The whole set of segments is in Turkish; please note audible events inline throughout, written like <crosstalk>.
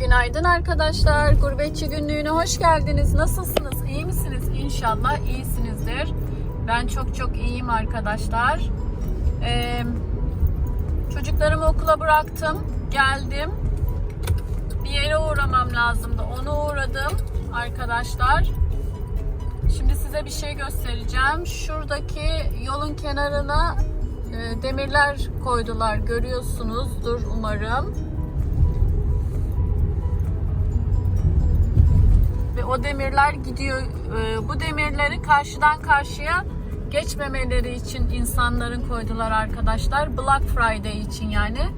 Günaydın arkadaşlar. Gurbetçi günlüğüne hoş geldiniz. Nasılsınız? İyi misiniz? İnşallah iyisinizdir. Ben çok çok iyiyim arkadaşlar. Ee, çocuklarımı okula bıraktım. Geldim. Bir yere uğramam lazımdı. Onu uğradım arkadaşlar. Şimdi size bir şey göstereceğim. Şuradaki yolun kenarına e, demirler koydular. Görüyorsunuzdur umarım. Ve o demirler gidiyor. Ee, Bu demirleri karşıdan karşıya geçmemeleri için insanların koydular arkadaşlar. Black Friday için yani.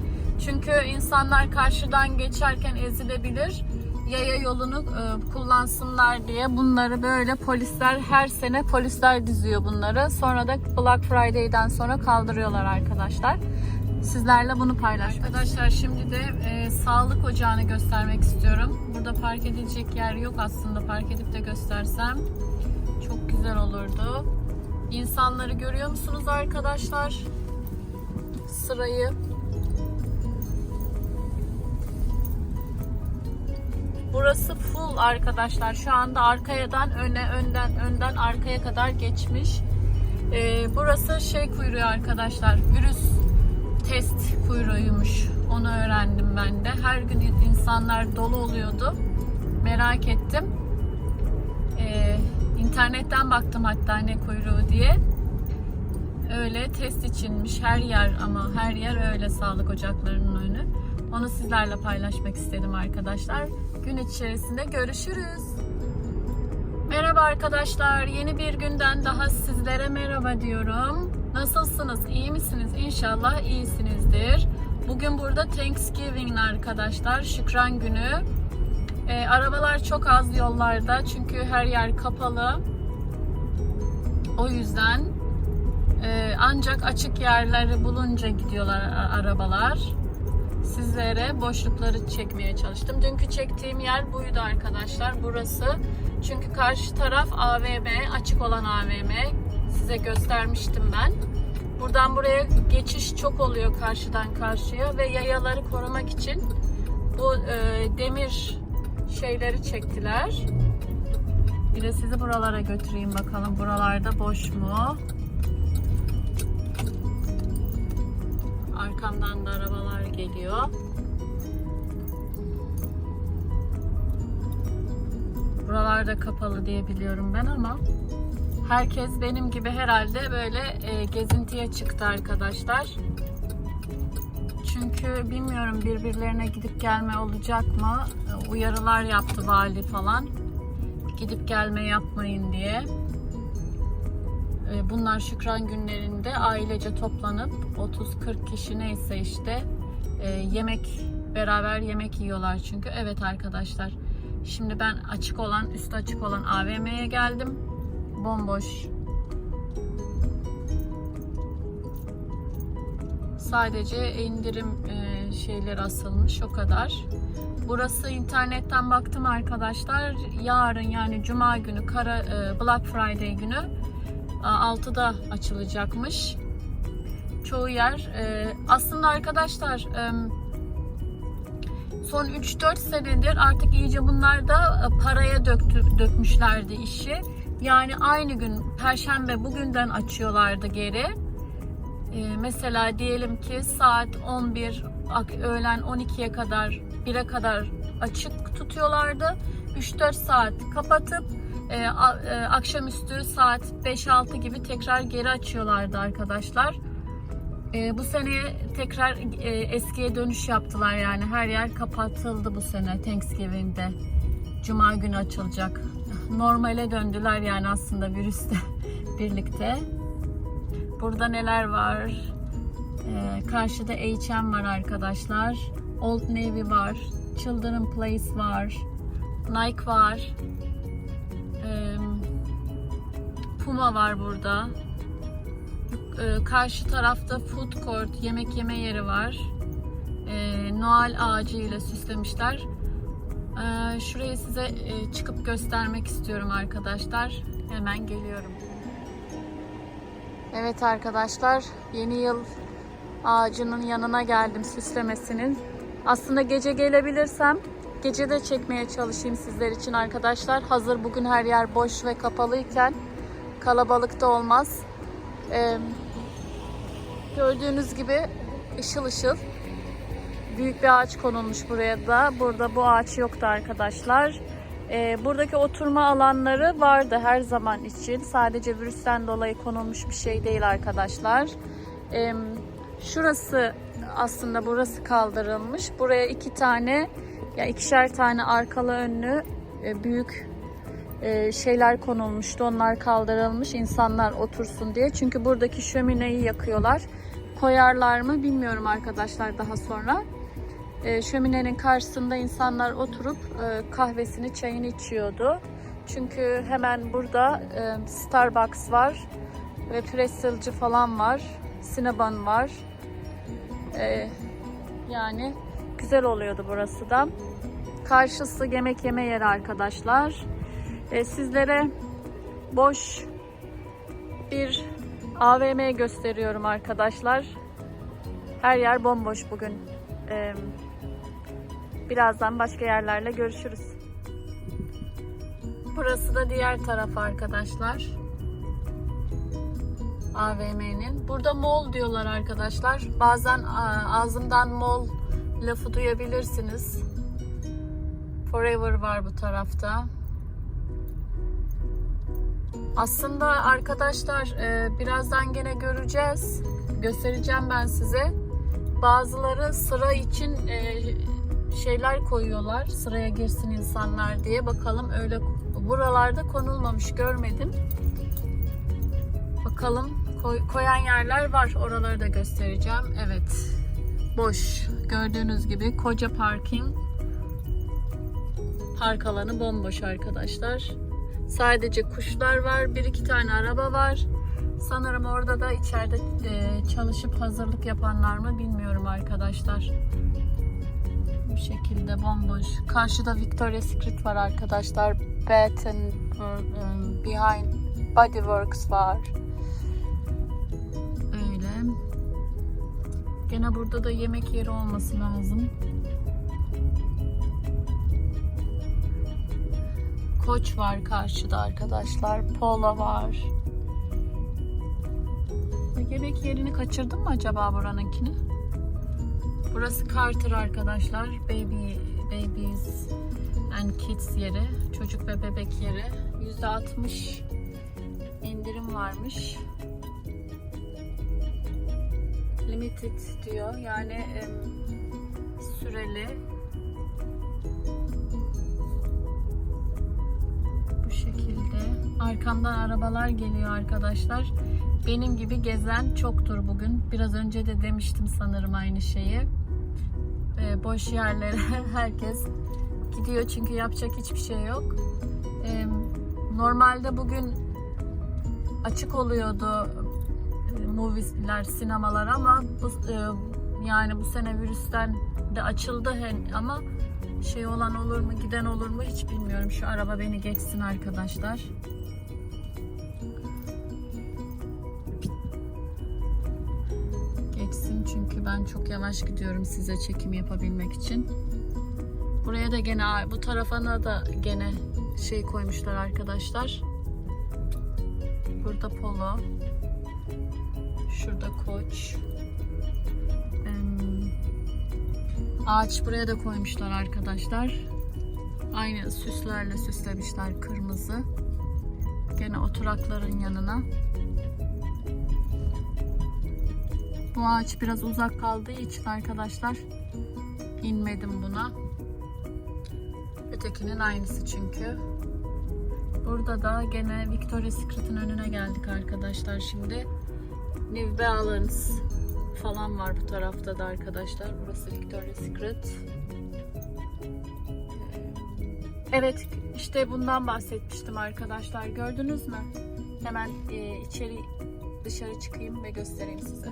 Çünkü insanlar karşıdan geçerken ezilebilir. Yaya yolunu e, kullansınlar diye bunları böyle polisler her sene polisler diziyor bunları. Sonra da Black Friday'den sonra kaldırıyorlar arkadaşlar. Sizlerle bunu paylaşmak Arkadaşlar şimdi de e, sağlık ocağını göstermek istiyorum. Burada park edilecek yer yok aslında. Park edip de göstersem çok güzel olurdu. İnsanları görüyor musunuz arkadaşlar? Sırayı. Burası full arkadaşlar. Şu anda arkayadan öne, önden önden arkaya kadar geçmiş. E, burası şey kuyruğu arkadaşlar. Virüs test kuyruğuymuş. Onu öğrendim ben de. Her gün insanlar dolu oluyordu. Merak ettim. Ee, internetten baktım hatta ne kuyruğu diye. Öyle test içinmiş her yer ama her yer öyle sağlık ocaklarının önü. Onu sizlerle paylaşmak istedim arkadaşlar. Gün içerisinde görüşürüz. Merhaba arkadaşlar. Yeni bir günden daha sizlere merhaba diyorum. Nasılsınız? İyi misiniz? İnşallah iyisinizdir. Bugün burada Thanksgiving arkadaşlar. Şükran günü. Ee, arabalar çok az yollarda çünkü her yer kapalı. O yüzden e, ancak açık yerleri bulunca gidiyorlar arabalar. Sizlere boşlukları çekmeye çalıştım. Dünkü çektiğim yer buydu arkadaşlar. Burası. Çünkü karşı taraf AVM, açık olan AVM. Size göstermiştim ben. Buradan buraya geçiş çok oluyor karşıdan karşıya ve yayaları korumak için bu e, demir şeyleri çektiler. Bir de sizi buralara götüreyim bakalım. Buralarda boş mu? Arkamdan da arabalar geliyor. Buralarda kapalı diye biliyorum ben ama herkes benim gibi herhalde böyle e, gezintiye çıktı arkadaşlar. Çünkü bilmiyorum birbirlerine gidip gelme olacak mı? E, Uyarılar yaptı vali falan. Gidip gelme yapmayın diye. E, Bunlar şükran günlerinde ailece toplanıp 30-40 kişi neyse işte e, yemek beraber yemek yiyorlar çünkü. Evet arkadaşlar. Şimdi ben açık olan, üstü açık olan AVM'ye geldim. Bomboş. Sadece indirim e, şeyler asılmış o kadar. Burası internetten baktım arkadaşlar. Yarın yani cuma günü kara e, Black Friday günü e, 6'da açılacakmış. Çoğu yer. e, aslında arkadaşlar e, son 3-4 senedir artık iyice bunlar da e, paraya döktü, dökmüşlerdi işi. Yani aynı gün Perşembe bugünden açıyorlardı geri. Ee, mesela diyelim ki saat 11 ak- öğlen 12'ye kadar 1'e kadar açık tutuyorlardı. 3-4 saat kapatıp e, a- e, akşamüstü saat 5-6 gibi tekrar geri açıyorlardı arkadaşlar. E, bu sene tekrar e, eskiye dönüş yaptılar yani her yer kapatıldı bu sene Thanksgiving'de. Cuma günü açılacak. Normale döndüler yani aslında virüsle <laughs> birlikte. Burada neler var? Ee, karşıda H&M var arkadaşlar. Old Navy var. Children Place var. Nike var. Ee, Puma var burada. Ee, karşı tarafta food court, yemek yeme yeri var. Ee, Noel ağacı ile süslemişler. Ee, şurayı size e, çıkıp göstermek istiyorum arkadaşlar. Hemen geliyorum. Evet arkadaşlar, yeni yıl ağacının yanına geldim süslemesinin. Aslında gece gelebilirsem gece de çekmeye çalışayım sizler için arkadaşlar. Hazır bugün her yer boş ve kapalıyken kalabalık da olmaz. Ee, gördüğünüz gibi ışıl ışıl büyük bir ağaç konulmuş buraya da. Burada bu ağaç yoktu arkadaşlar. Ee, buradaki oturma alanları vardı her zaman için. Sadece virüsten dolayı konulmuş bir şey değil arkadaşlar. Ee, şurası aslında burası kaldırılmış. Buraya iki tane ya ikişer tane arkalı önlü e, büyük e, şeyler konulmuştu. Onlar kaldırılmış insanlar otursun diye. Çünkü buradaki şömineyi yakıyorlar. Koyarlar mı bilmiyorum arkadaşlar daha sonra. E, şöminenin karşısında insanlar oturup e, kahvesini, çayını içiyordu. Çünkü hemen burada e, Starbucks var ve Pretzelci falan var. Cinnabon var. Yani güzel oluyordu burası da. Karşısı yemek yeme yeri arkadaşlar. Sizlere boş bir AVM gösteriyorum arkadaşlar. Her yer bomboş bugün. Birazdan başka yerlerle görüşürüz. Burası da diğer taraf arkadaşlar. AVM'nin. Burada mall diyorlar arkadaşlar. Bazen ağzımdan mall lafı duyabilirsiniz. Forever var bu tarafta. Aslında arkadaşlar e, birazdan gene göreceğiz. Göstereceğim ben size. Bazıları sıra için e, şeyler koyuyorlar. Sıraya girsin insanlar diye. Bakalım öyle buralarda konulmamış görmedim. Bakalım koy- koyan yerler var. Oraları da göstereceğim. Evet. Boş. Gördüğünüz gibi koca parking. Park alanı bomboş arkadaşlar. Sadece kuşlar var. Bir iki tane araba var. Sanırım orada da içeride e, çalışıp hazırlık yapanlar mı bilmiyorum arkadaşlar. Bu şekilde bomboş. Karşıda Victoria's Secret var arkadaşlar. Bath and um, Behind Body Works var. Öyle. Gene burada da yemek yeri olması lazım. Koç var karşıda arkadaşlar. Polo var. Yemek yerini kaçırdım mı acaba buranınkini? Burası Carter arkadaşlar. Baby, babies and kids yeri. Çocuk ve bebek yeri. %60 indirim varmış. Limited diyor. Yani süreli. Bu şekilde. Arkamdan arabalar geliyor arkadaşlar. Benim gibi gezen çoktur bugün. Biraz önce de demiştim sanırım aynı şeyi. Ee, boş yerlere <laughs> herkes gidiyor çünkü yapacak hiçbir şey yok. Ee, normalde bugün açık oluyordu e, moviesler, sinemalar ama bu e, yani bu sene virüsten de açıldı hen ama şey olan olur mu, giden olur mu hiç bilmiyorum. Şu araba beni geçsin arkadaşlar. Çok yavaş gidiyorum size çekim yapabilmek için. Buraya da gene bu tarafına da gene şey koymuşlar arkadaşlar. Burada polo. Şurada koç. Ağaç buraya da koymuşlar arkadaşlar. Aynı süslerle süslemişler kırmızı. Gene oturakların yanına. Bu ağaç biraz uzak kaldığı için arkadaşlar inmedim buna. Ötekinin aynısı çünkü. Burada da gene Victoria's Secret'ın önüne geldik arkadaşlar şimdi. New Balance falan var bu tarafta da arkadaşlar. Burası Victoria's Secret. Evet işte bundan bahsetmiştim arkadaşlar. Gördünüz mü? Hemen e, içeri dışarı çıkayım ve göstereyim size.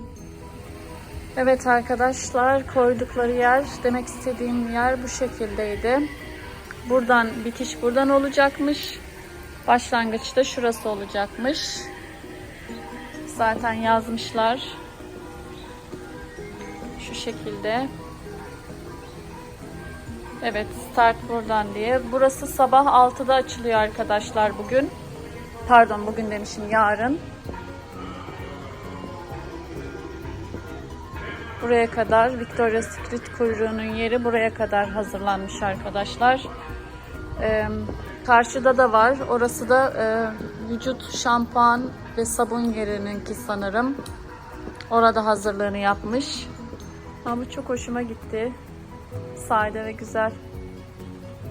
Evet arkadaşlar koydukları yer demek istediğim yer bu şekildeydi. Buradan bitiş buradan olacakmış. Başlangıçta şurası olacakmış. Zaten yazmışlar. Şu şekilde. Evet start buradan diye. Burası sabah 6'da açılıyor arkadaşlar bugün. Pardon bugün demişim yarın. Buraya kadar Victoria's Secret kuyruğunun yeri buraya kadar hazırlanmış arkadaşlar. Ee, karşıda da var. Orası da e, vücut şampuan ve sabun yerininki sanırım. Orada hazırlığını yapmış. Ama çok hoşuma gitti. Sade ve güzel.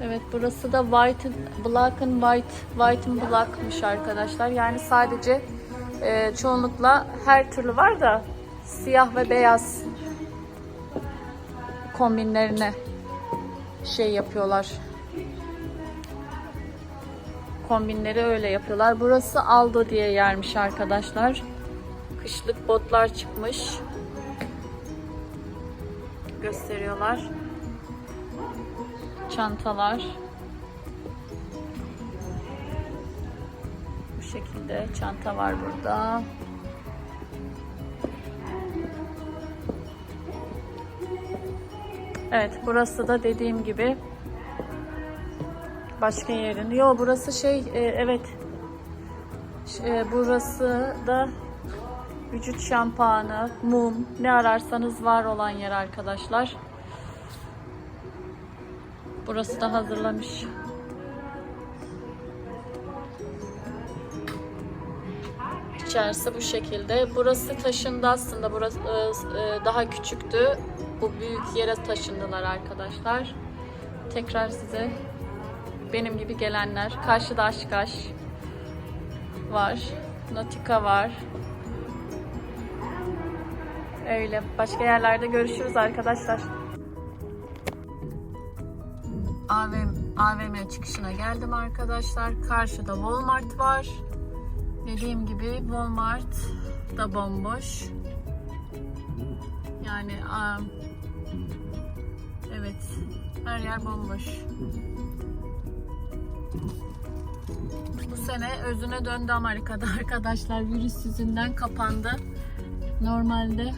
Evet burası da white black and white, white and black'mış arkadaşlar. Yani sadece e, çoğunlukla her türlü var da siyah ve beyaz kombinlerine şey yapıyorlar. Kombinleri öyle yapıyorlar. Burası Aldo diye yermiş arkadaşlar. Kışlık botlar çıkmış. Gösteriyorlar. Çantalar. Bu şekilde çanta var burada. Evet, burası da dediğim gibi başka yerin. Yo burası şey, e, evet. E, burası da vücut şampuanı, mum, ne ararsanız var olan yer arkadaşlar. Burası da hazırlamış. İçerisi bu şekilde. Burası taşındı aslında. Burası e, e, daha küçüktü. Bu büyük yere taşındılar arkadaşlar. Tekrar size benim gibi gelenler. Karşıda Aşkaş var. Natika var. Öyle. Başka yerlerde görüşürüz arkadaşlar. AVM, AVM çıkışına geldim arkadaşlar. Karşıda Walmart var. Dediğim gibi Walmart da bomboş. Yani am, evet her yer bomboş. Bu sene özüne döndü Amerika'da <laughs> arkadaşlar. Virüs yüzünden kapandı. Normalde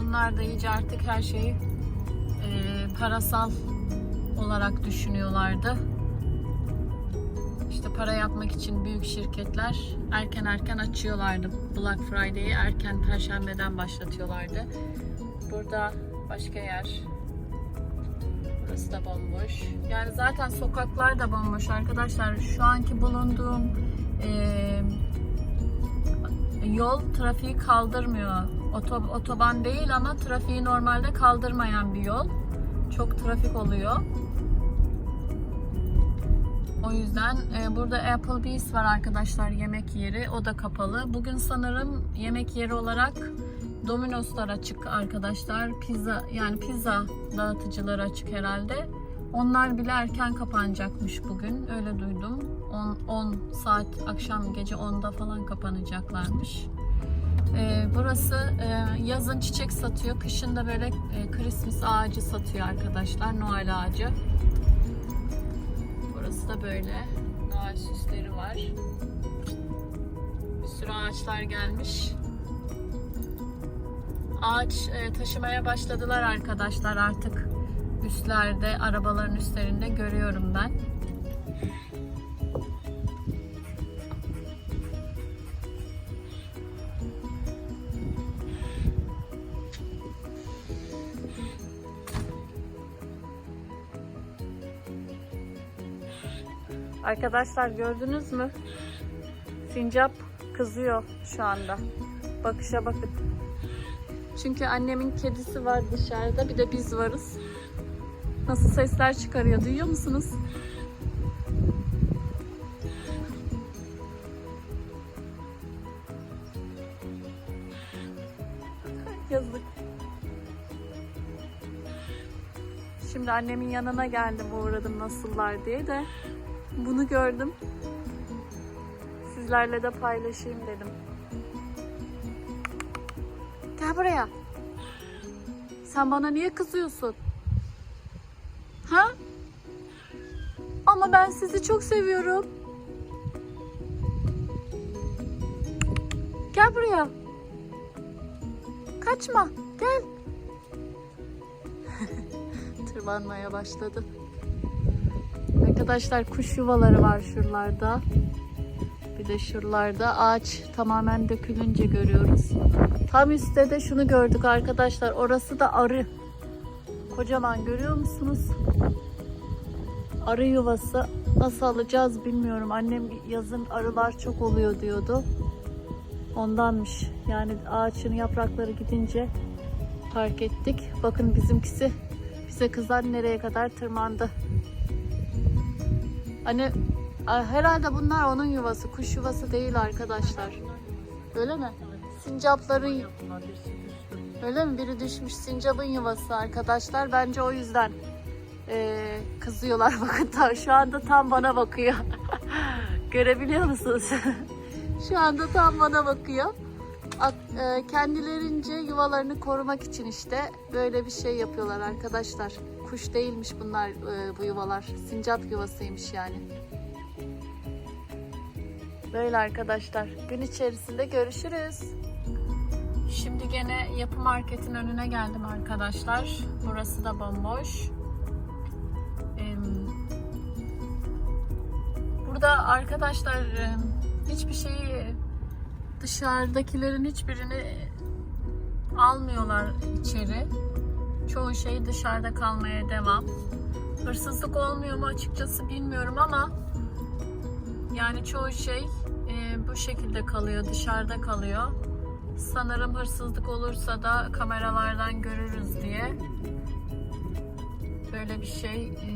bunlar da iyice artık her şeyi e, parasal olarak düşünüyorlardı. İşte para yapmak için büyük şirketler erken erken açıyorlardı. Black Friday'i erken perşembeden başlatıyorlardı. Burada başka yer. Burası da bomboş. Yani zaten sokaklar da bomboş arkadaşlar. Şu anki bulunduğum eee, yol trafiği kaldırmıyor. Oto- otoban değil ama trafiği normalde kaldırmayan bir yol. Çok trafik oluyor. O yüzden e, burada Applebee's var arkadaşlar yemek yeri. O da kapalı. Bugün sanırım yemek yeri olarak Domino'slar açık arkadaşlar. Pizza yani pizza dağıtıcıları açık herhalde. Onlar bile erken kapanacakmış bugün. Öyle duydum. 10, 10 saat akşam gece 10'da falan kapanacaklarmış. E, burası e, yazın çiçek satıyor. Kışın da böyle e, Christmas ağacı satıyor arkadaşlar. Noel ağacı. Burası da böyle. Noel süsleri var. Bir sürü ağaçlar gelmiş. Ağaç e, taşımaya başladılar arkadaşlar artık. Üstlerde, arabaların üstlerinde görüyorum ben. Arkadaşlar gördünüz mü? Sincap kızıyor şu anda. Bakışa bakın. Çünkü annemin kedisi var dışarıda. Bir de biz varız. Nasıl sesler çıkarıyor duyuyor musunuz? Yazık. Şimdi annemin yanına geldim uğradım nasıllar diye de bunu gördüm. Sizlerle de paylaşayım dedim. Gel buraya. Sen bana niye kızıyorsun? Ha? Ama ben sizi çok seviyorum. Gel buraya. Kaçma. Gel. <laughs> toplanmaya başladı. Arkadaşlar kuş yuvaları var şuralarda. Bir de şuralarda ağaç tamamen dökülünce görüyoruz. Tam üstte de şunu gördük arkadaşlar. Orası da arı. Kocaman görüyor musunuz? Arı yuvası. Nasıl alacağız bilmiyorum. Annem yazın arılar çok oluyor diyordu. Ondanmış. Yani ağaçın yaprakları gidince fark ettik. Bakın bizimkisi bize kızar nereye kadar tırmandı. Hani a- herhalde bunlar onun yuvası. Kuş yuvası değil arkadaşlar. Öyle mi? Sincapların Öyle mi? Biri düşmüş sincapın yuvası arkadaşlar. Bence o yüzden eee, kızıyorlar. <laughs> Bakın tam, şu anda tam bana bakıyor. <laughs> Görebiliyor musunuz? <laughs> şu anda tam bana bakıyor. Ak- eee, kendilerince yuvalarını korumak için işte böyle bir şey yapıyorlar arkadaşlar. Kuş değilmiş bunlar eee, bu yuvalar. Sincap yuvasıymış yani. Böyle arkadaşlar. Gün içerisinde görüşürüz. Şimdi gene yapı marketin önüne geldim arkadaşlar. Burası da bomboş. Burada arkadaşlar hiçbir şeyi dışarıdakilerin hiçbirini almıyorlar içeri. Çoğu şey dışarıda kalmaya devam. Hırsızlık olmuyor mu açıkçası bilmiyorum ama yani çoğu şey e, bu şekilde kalıyor, dışarıda kalıyor. Sanırım hırsızlık olursa da kameralardan görürüz diye böyle bir şey e,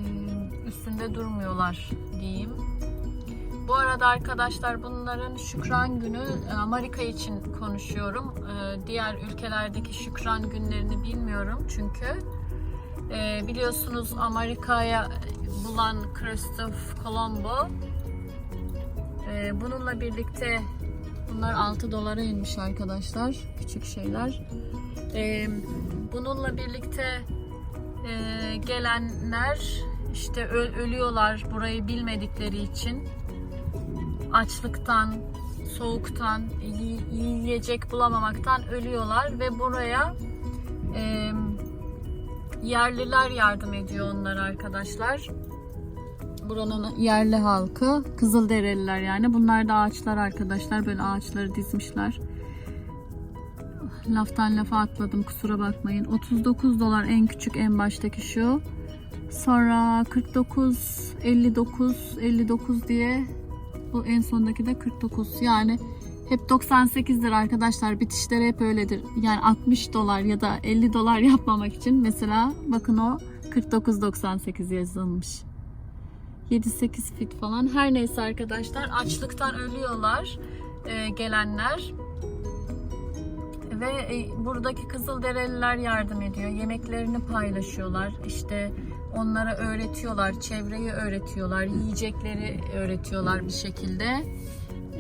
üstünde durmuyorlar diyeyim. Bu arada arkadaşlar bunların Şükran Günü e, Amerika için konuşuyorum. E, Diğer ülkelerdeki Şükran günlerini bilmiyorum çünkü. E, Biliyorsunuz Amerika'ya bulan Christoph Colombo e, bununla birlikte bunlar 6 dolara inmiş arkadaşlar. Küçük şeyler. E, Bununla birlikte e, gelenler işte ölüyorlar burayı bilmedikleri için açlıktan, soğuktan, yi- yiyecek bulamamaktan ölüyorlar ve buraya e, yerliler yardım ediyor onlara arkadaşlar. Buranın yerli halkı Kızılderililer yani. Bunlar da ağaçlar arkadaşlar. Böyle ağaçları dizmişler. Laftan lafa atladım kusura bakmayın. 39 dolar en küçük en baştaki şu. Sonra 49, 59, 59 diye bu en sondaki de 49. Yani hep 98 lira arkadaşlar. Bitişleri hep öyledir. Yani 60 dolar ya da 50 dolar yapmamak için mesela bakın o 49.98 yazılmış. 7-8 fit falan. Her neyse arkadaşlar açlıktan ölüyorlar e, gelenler. Ve e, buradaki Kızılderililer yardım ediyor. Yemeklerini paylaşıyorlar. İşte onlara öğretiyorlar. Çevreyi öğretiyorlar. Yiyecekleri öğretiyorlar bir şekilde.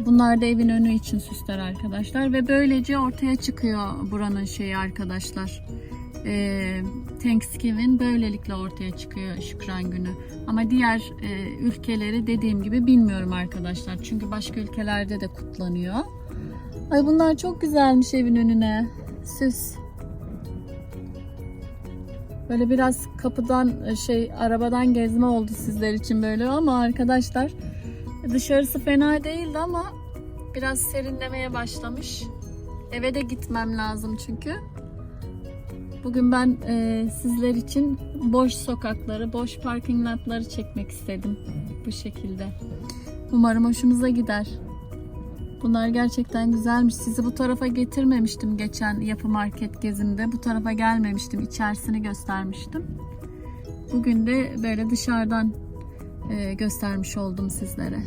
Bunlar da evin önü için süsler arkadaşlar. Ve böylece ortaya çıkıyor buranın şeyi arkadaşlar. Ee, Thanksgiving böylelikle ortaya çıkıyor Şükran Günü. Ama diğer e, ülkeleri dediğim gibi bilmiyorum arkadaşlar. Çünkü başka ülkelerde de kutlanıyor. Ay bunlar çok güzelmiş evin önüne. Süs. Böyle biraz kapıdan e, şey arabadan gezme oldu sizler için böyle ama arkadaşlar dışarısı fena değildi ama biraz serinlemeye başlamış. Eve de gitmem lazım çünkü. Bugün ben e, sizler için boş sokakları, boş parking lotları çekmek istedim bu şekilde. Umarım hoşunuza gider. Bunlar gerçekten güzelmiş. Sizi bu tarafa getirmemiştim geçen yapı market gezimde. Bu tarafa gelmemiştim. İçerisini göstermiştim. Bugün de böyle dışarıdan e, göstermiş oldum sizlere.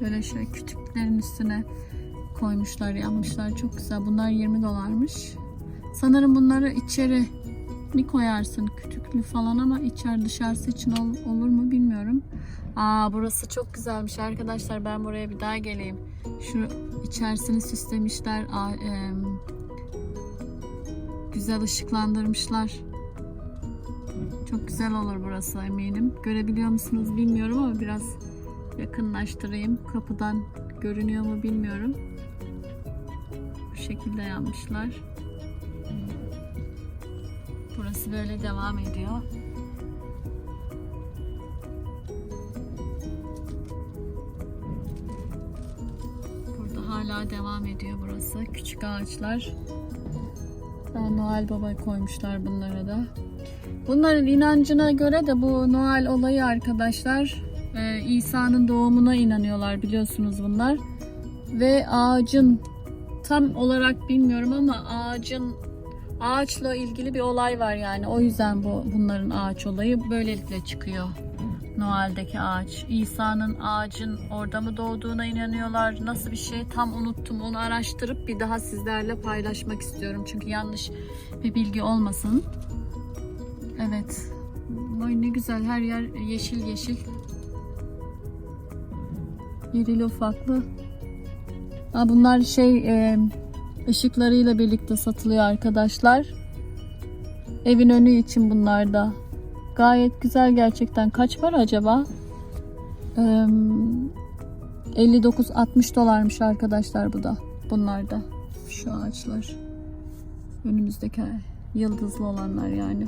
Böyle şöyle kütüklerin üstüne koymuşlar, yapmışlar. Çok güzel. Bunlar 20 dolarmış. Sanırım bunları içeri mi koyarsın kütüklü falan ama içer dışarısı için ol- olur mu bilmiyorum. Aa burası çok güzelmiş arkadaşlar. Ben buraya bir daha geleyim. Şu içerisini süslemişler. Aa, em, güzel ışıklandırmışlar. Çok güzel olur burası eminim. Görebiliyor musunuz bilmiyorum ama biraz yakınlaştırayım. Kapıdan görünüyor mu bilmiyorum. şekilde yapmışlar. Burası böyle devam ediyor. Burada hala devam ediyor burası. Küçük ağaçlar. Daha Noel Baba koymuşlar bunlara da. Bunların inancına göre de bu Noel olayı arkadaşlar İsa'nın doğumuna inanıyorlar biliyorsunuz bunlar. Ve ağacın tam olarak bilmiyorum ama ağacın ağaçla ilgili bir olay var yani. O yüzden bu bunların ağaç olayı böylelikle çıkıyor. Noel'deki ağaç. İsa'nın ağacın orada mı doğduğuna inanıyorlar. Nasıl bir şey tam unuttum. Onu araştırıp bir daha sizlerle paylaşmak istiyorum. Çünkü yanlış bir bilgi olmasın. Evet. Vay ne güzel her yer yeşil yeşil. İrili ufaklı. Ha, bunlar şey e, ışıklarıyla birlikte satılıyor arkadaşlar. Evin önü için bunlar da. Gayet güzel gerçekten. Kaç para acaba? Ee, 59-60 dolarmış arkadaşlar bu da. Bunlar da. Şu ağaçlar. Önümüzdeki yıldızlı olanlar yani.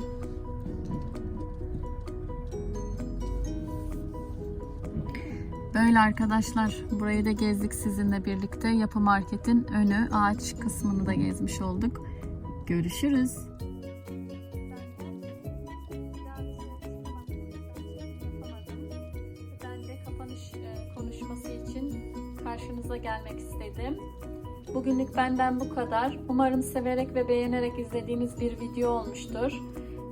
Böyle arkadaşlar burayı da gezdik sizinle birlikte. Yapı Market'in önü ağaç kısmını da gezmiş olduk. Görüşürüz. E, karşınıza gelmek istedim. Bugünlük benden bu kadar. Umarım severek ve beğenerek izlediğiniz bir video olmuştur.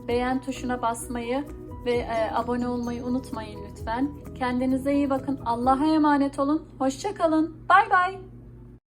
Beğen tuşuna basmayı ve e, abone olmayı unutmayın lütfen. Kendinize iyi bakın. Allah'a emanet olun. Hoşçakalın. Bay bay.